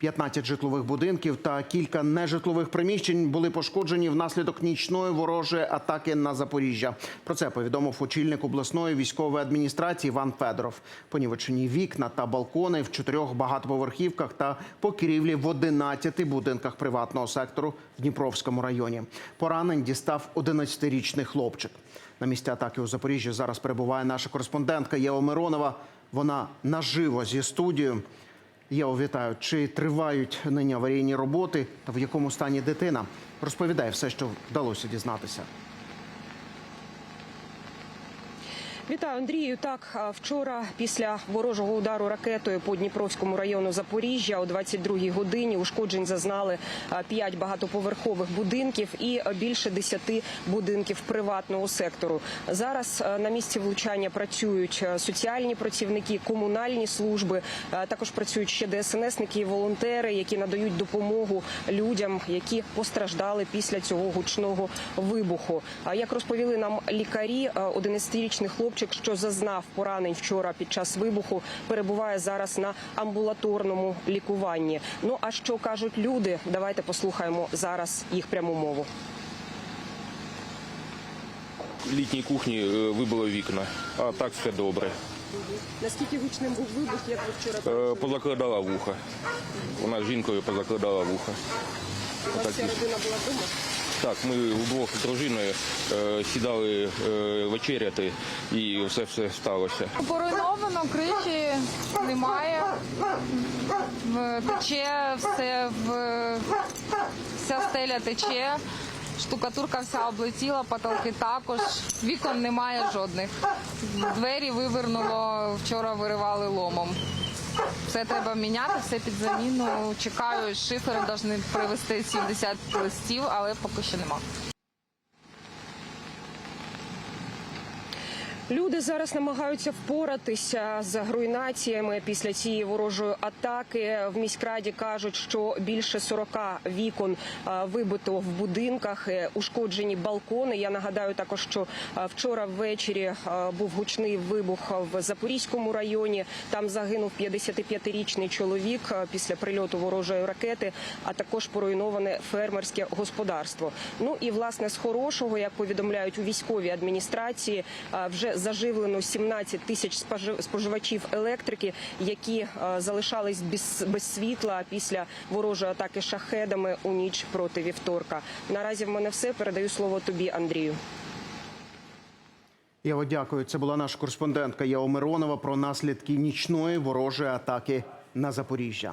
15 житлових будинків та кілька нежитлових приміщень були пошкоджені внаслідок нічної ворожої атаки на Запоріжжя. Про це повідомив очільник обласної військової адміністрації Іван Федоров. Понівечені вікна та балкони в чотирьох багатоповерхівках та покрівлі в 11 будинках приватного сектору в Дніпровському районі. Поранень дістав 11-річний хлопчик. На місці атаки у Запоріжжі зараз перебуває наша кореспондентка Єва Миронова. Вона наживо зі студією. Єво, вітаю. Чи тривають нині аварійні роботи та в якому стані дитина? Розповідає все, що вдалося дізнатися. Вітаю, Андрію. Так, вчора після ворожого удару ракетою по Дніпровському району Запоріжжя о 22-й годині ушкоджень зазнали а, п'ять багатоповерхових будинків і більше десяти будинків приватного сектору. Зараз на місці влучання працюють соціальні працівники, комунальні служби. Також працюють ще ДСНСники і волонтери, які надають допомогу людям, які постраждали після цього гучного вибуху. Як розповіли нам лікарі, а, 11-річний хлопчик, що зазнав поранень вчора під час вибуху, перебуває зараз на амбулаторному лікуванні. Ну а що кажуть люди? Давайте послухаємо зараз їх пряму мову. літній кухні е, вибило вікна, а так все добре. Наскільки гучним був вибух, як ви вчора Е, Позакладала вуха. Вона з жінкою позакладала вуха. У вас вся родина була вдома? Так, ми вдвох з дружиною е, сідали е, вечеряти і все все сталося. Поруйновано, криші немає. Тече все в вся стеля тече. Штукатурка вся облетіла, потолки також. Вікон немає жодних. Двері вивернуло, вчора виривали ломом. Все треба міняти, все під заміну. Чекаю, шифери повинні привезти 70 листів, але поки що нема. Люди зараз намагаються впоратися з руйнаціями після цієї ворожої атаки. В міськраді кажуть, що більше 40 вікон вибито в будинках, е, ушкоджені балкони. Я нагадаю також, що вчора ввечері був гучний вибух в Запорізькому районі. Там загинув 55-річний чоловік після прильоту ворожої ракети, а також поруйноване фермерське господарство. Ну і власне з хорошого, як повідомляють у військовій адміністрації, вже заживлено 17 тисяч спожи- споживачів електрики, які е, залишались без, без світла після ворожої атаки шахедами у ніч проти вівторка. Наразі в мене все. Передаю слово тобі, Андрію. Єво, дякую. Це була наша кореспондентка Єва Миронова про наслідки нічної ворожої атаки на Запоріжжя.